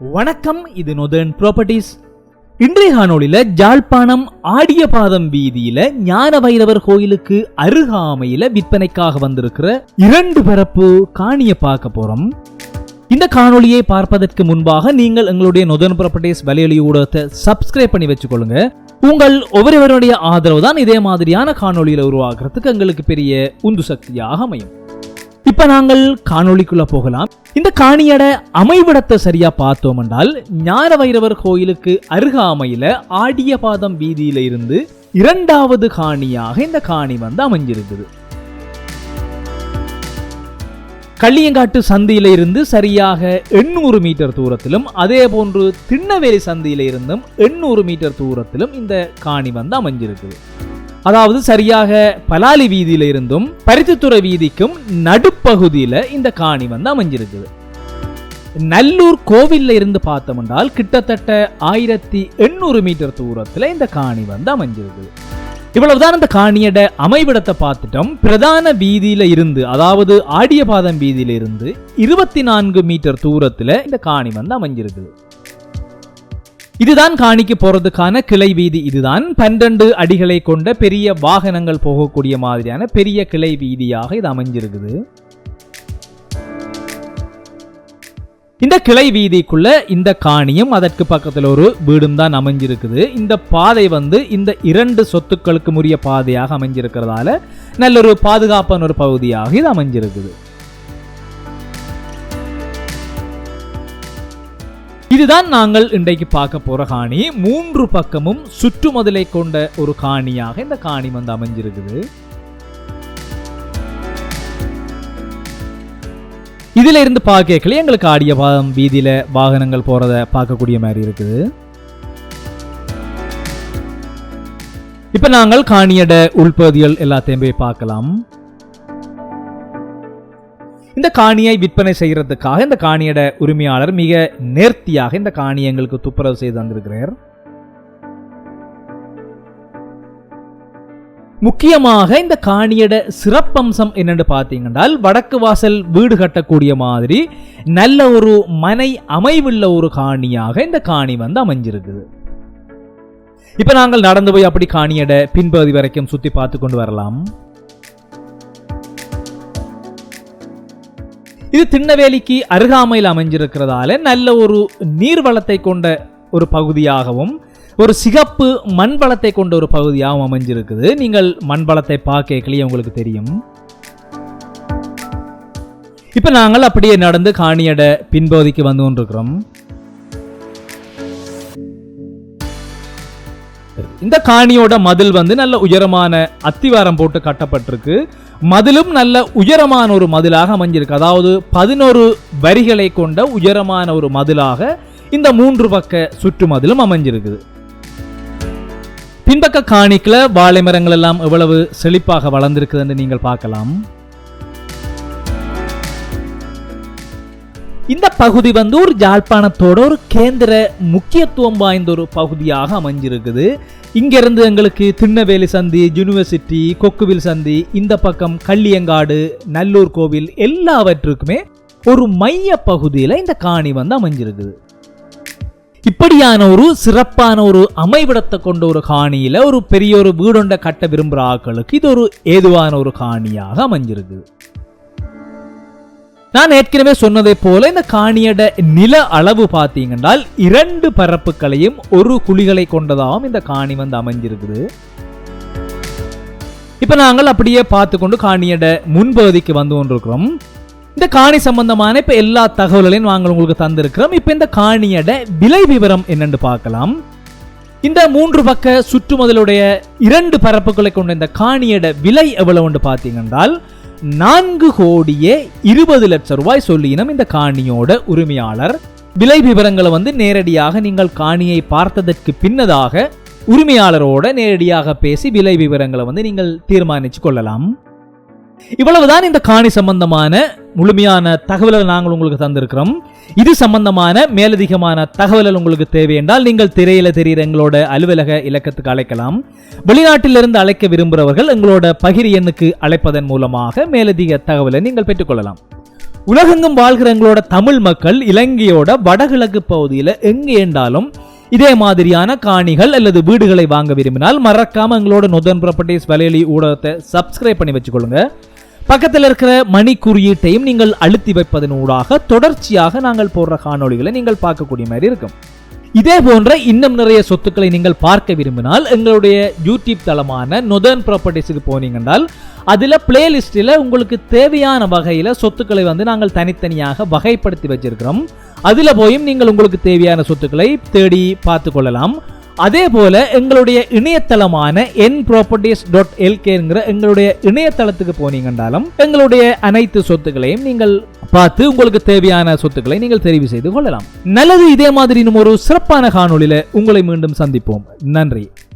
வணக்கம் இது northern properties இன்றைய காணொலியில ஜாழ்ப்பாணம் ஆடியபாதம் வீதியில ஞான வைரவர் கோயிலுக்கு அருகாமையில விற்பனைக்காக வந்திருக்கிற இரண்டு பரப்பு காணிய பார்க்க போறோம். இந்த காணொலியை பார்ப்பதற்கு முன்பாக நீங்கள் எங்களுடைய நொதர்ன் ப்ராப்பர்ட்டிஸ் வலையொலி ஊடகத்தை சப்ஸ்கிரைப் பண்ணி வச்சுக்கொள்ளுங்க. உங்கள் ஒவ்வொருவருடைய ஆதரவு தான் இதே மாதிரியான காணொலியில் உருவாக்குறதுக்கு எங்களுக்கு பெரிய உந்து சக்தியாக அமையும். இப்ப நாங்கள் காணொளிக்குள்ள போகலாம். இந்த காணியட அமைவிடத்தை சரியா பார்த்தோம் என்றால் ஞான வைரவர் கோயிலுக்கு அருகாமையில ஆடியபாதம் வீதியில இருந்து இரண்டாவது காணியாக இந்த காணி வந்து அமைஞ்சிருக்குது கள்ளியங்காட்டு சந்தியில இருந்து சரியாக எண்ணூறு மீட்டர் தூரத்திலும் அதே போன்று திண்ணவேலி சந்தியில இருந்தும் எண்ணூறு மீட்டர் தூரத்திலும் இந்த காணி வந்து அமைஞ்சிருக்குது. அதாவது சரியாக பலாலி வீதியில இருந்தும் பருத்தித்துறை வீதிக்கும் நடுப்பகுதியில இந்த காணி வந்து அமைஞ்சிருக்குது நல்லூர் கோவில்ல இருந்து பார்த்தோம்னால் கிட்டத்தட்ட ஆயிரத்தி எண்ணூறு மீட்டர் தூரத்துல இந்த காணி வந்து அமைஞ்சிருக்குது இவ்வளவுதான் இந்த காணியட அமைவிடத்தை பார்த்துட்டோம். பிரதான வீதியில இருந்து அதாவது ஆடியபாதம் வீதியில இருந்து இருபத்தி நான்கு மீட்டர் தூரத்துல இந்த காணி வந்து அமைஞ்சிருக்குது இதுதான் காணிக்கு போறதுக்கான கிளை வீதி. இதுதான் பன்னெண்டு அடிகளை கொண்ட பெரிய வாகனங்கள் போகக்கூடிய மாதிரியான பெரிய கிளை வீதியாக இது அமைஞ்சிருக்குது. இந்த கிளை வீதிக்குள்ள இந்த காணியும் அதற்கு பக்கத்தில் ஒரு வீடும் தான் அமைஞ்சிருக்குது. இந்த பாதை வந்து இந்த இரண்டு சொத்துக்களுக்கு உரிய பாதையாக அமைஞ்சிருக்கிறதால நல்ல ஒரு பாதுகாப்பான ஒரு பகுதியாக இது அமைஞ்சிருக்குது. இதுதான் நாங்கள் இன்றைக்கு பார்க்க போற காணி. மூன்று பக்கமும் சுற்றுமதிலை கொண்ட ஒரு காணியாக இந்த காணி வந்து அமைஞ்சிருக்குது. இதுல இருந்து பார்க்கல எங்களுக்கு ஆடிய பாதம் வீதியில வாகனங்கள் போறத பார்க்கக்கூடிய மாதிரி இருக்குது. இப்ப நாங்கள் காணியட உள்பகுதிகள் எல்லாத்தையும் போய் பார்க்கலாம். இந்த காணியை விற்பனை செய்கிறதுக்காக இந்த காணியட உரிமையாளர் மிக நேர்த்தியாக இந்த காணியை எங்களுக்கு துப்புரவு செய்து வந்திருக்கிறார் முக்கியமாக இந்த காணியட சிறப்பம்சம் என்னென்னு பார்த்தீங்கன்னால் வடக்கு வாசல் வீடு கட்டக்கூடிய மாதிரி நல்ல ஒரு மனை அமைவுள்ள ஒரு காணியாக இந்த காணி வந்து அமைஞ்சிருக்குது. இப்ப நாங்கள் நடந்து போய் அப்படி காணியட பின்பகுதி வரைக்கும் சுத்தி பார்த்து கொண்டு வரலாம். இது திண்ணவேலிக்கு அருகாமையில் அமைஞ்சிருக்கிறதால நல்ல ஒரு நீர்வளத்தை கொண்ட ஒரு பகுதியாகவும் ஒரு சிகப்பு மண் வளத்தை கொண்ட ஒரு பகுதியாகவும் அமைஞ்சிருக்குது. நீங்கள் மண் வளத்தை பார்க்கலையே உங்களுக்கு தெரியும். இப்ப நாங்கள் அப்படியே நடந்து காணியட பின்பகுதிக்கு வந்து கொண்டிருக்கிறோம். இந்த காணியோட மதில் வந்து நல்ல உயரமான அத்திவாரம் போட்டு கட்டப்பட்டிருக்கு. மதிலும் நல்ல உயரமான ஒரு மதிலாக அமைஞ்சிருக்கு. அதாவது பதினோரு வரிகளை கொண்ட உயரமான ஒரு மதிலாக இந்த மூன்று பக்க சுற்று மதிலும் அமைஞ்சிருக்குது. பின்பக்க காணிக்கில் வாழை மரங்கள் எல்லாம் எவ்வளவு செழிப்பாக வளர்ந்திருக்குதுன்னு நீங்கள் பார்க்கலாம். இந்த பகுதி வந்து ஒரு ஜாழ்ப்பாணத்தோட ஒரு கேந்திர முக்கியத்துவம் வாய்ந்த ஒரு பகுதியாக அமைஞ்சிருக்குது. இங்கிருந்து எங்களுக்கு திண்ணவேலி சந்தி யூனிவர்சிட்டி கொக்குவில் சந்தி இந்த பக்கம் கள்ளியங்காடு நல்லூர் கோவில் எல்லாவற்றுக்குமே ஒரு மைய பகுதியில் இந்த காணி வந்து அமைஞ்சிருக்குது. இப்படியான ஒரு சிறப்பான ஒரு அமைவிடத்தை கொண்ட ஒரு காணியில் ஒரு பெரிய ஒரு வீடொண்ட கட்ட விரும்புகிற ஆக்களுக்கு இது ஒரு ஏதுவான ஒரு காணியாக அமைஞ்சிருக்குது. நான் ஏற்கனவே சொன்னதை போல இந்த காணியட நில அளவு பார்த்தீங்கன்னா இரண்டு பரப்புகளையும் ஒரு குழிகளை கொண்டதாகவும் இந்த காணி வந்து அமைஞ்சிருக்குது. இப்ப நாங்கள் அப்படியே பார்த்து கொண்டு காணியட முன்பகுதிக்கு வந்து கொண்டிருக்கிறோம். இந்த காணி சம்பந்தமான இப்ப எல்லா தகவல்களையும் நாங்கள் உங்களுக்கு தந்திருக்கிறோம். இப்ப இந்த காணியட விலை விவரம் என்னன்னு பார்க்கலாம். இந்த மூன்று பக்க சுற்றுமதலுடைய இரண்டு பரப்புகளை கொண்ட இந்த காணியட விலை எவ்வளவுன்னு பார்த்தீங்கன்னா நான்கு கோடியே இருபது லட்சம் ரூபாய் சொல்லினம் இந்த காணியோட உரிமையாளர். விலை விவரங்களை வந்து நேரடியாக நீங்கள் காணியை பார்த்ததற்கு பின்னதாக உரிமையாளரோட நேரடியாக பேசி விலை விவரங்களை வந்து நீங்கள் தீர்மானிச்சு கொள்ளலாம். இவ்வளவுதான் இந்த காணி சம்பந்தமான முழுமையான தகவல்கள் நாங்கள் உங்களுக்கு தந்திருக்கிறோம். இது சம்பந்தமான மேலதிகமான தகவல்கள் உங்களுக்கு தேவை என்றால் நீங்கள் திரையில தெரிகிற எங்களோட அலுவலக இலக்கத்துக்கு அழைக்கலாம். வெளிநாட்டிலிருந்து அழைக்க விரும்புகிறவர்கள் எங்களோட பகிர் எண்ணுக்கு அழைப்பதன் மூலமாக மேலதிக தகவலை நீங்கள் பெற்றுக்கொள்ளலாம். உலகெங்கும் வாழ்கிற எங்களோட தமிழ் மக்கள் இலங்கையோட வடகிழக்கு பகுதியில் எங்கே என்றாலும் இதே மாதிரியான காணிகள் அல்லது வீடுகளை வாங்க விரும்பினால் மறக்காம எங்களோட நொதன் ப்ராப்பர்ட்டிஸ் வலையொலி ஊடகத்தை சப்ஸ்கிரைப் பண்ணி வச்சுக்கொள்ளுங்க. பக்கத்தில் இருக்கிற மணி குறியீட்டையும் நீங்கள் அழுத்தி வைப்பதனூடாக தொடர்ச்சியாக நாங்கள் போடுற காணொளிகளை நீங்கள் பார்க்கக்கூடிய மாதிரி இருக்கும். இதே போன்ற இன்னும் நிறைய சொத்துக்களை நீங்கள் பார்க்க விரும்பினால் எங்களுடைய யூடியூப் தளமான நொதர்ன் ப்ராப்பர்ட்டிஸுக்கு போனீங்கன்றால் அதில் பிளேலிஸ்டில் உங்களுக்கு தேவையான வகையில் சொத்துக்களை வந்து நாங்கள் தனித்தனியாக வகைப்படுத்தி வச்சிருக்கிறோம். அதில் போயும் நீங்கள் உங்களுக்கு தேவையான சொத்துக்களை தேடி பார்த்து கொள்ளலாம். அதே போல எங்களுடைய இணையதளமான என் ப்ராப்பர்ட்டிஸ் டாட் எல்கேங்கிற எங்களுடைய இணையதளத்துக்கு போனீங்கன்றாலும் எங்களுடைய அனைத்து சொத்துக்களையும் நீங்கள் பார்த்து உங்களுக்கு தேவையான சொத்துக்களை நீங்கள் தெரிவு செய்து கொள்ளலாம். நல்லது இதே மாதிரி இன்னும் ஒரு சிறப்பான காணொளியில உங்களை மீண்டும் சந்திப்போம். நன்றி.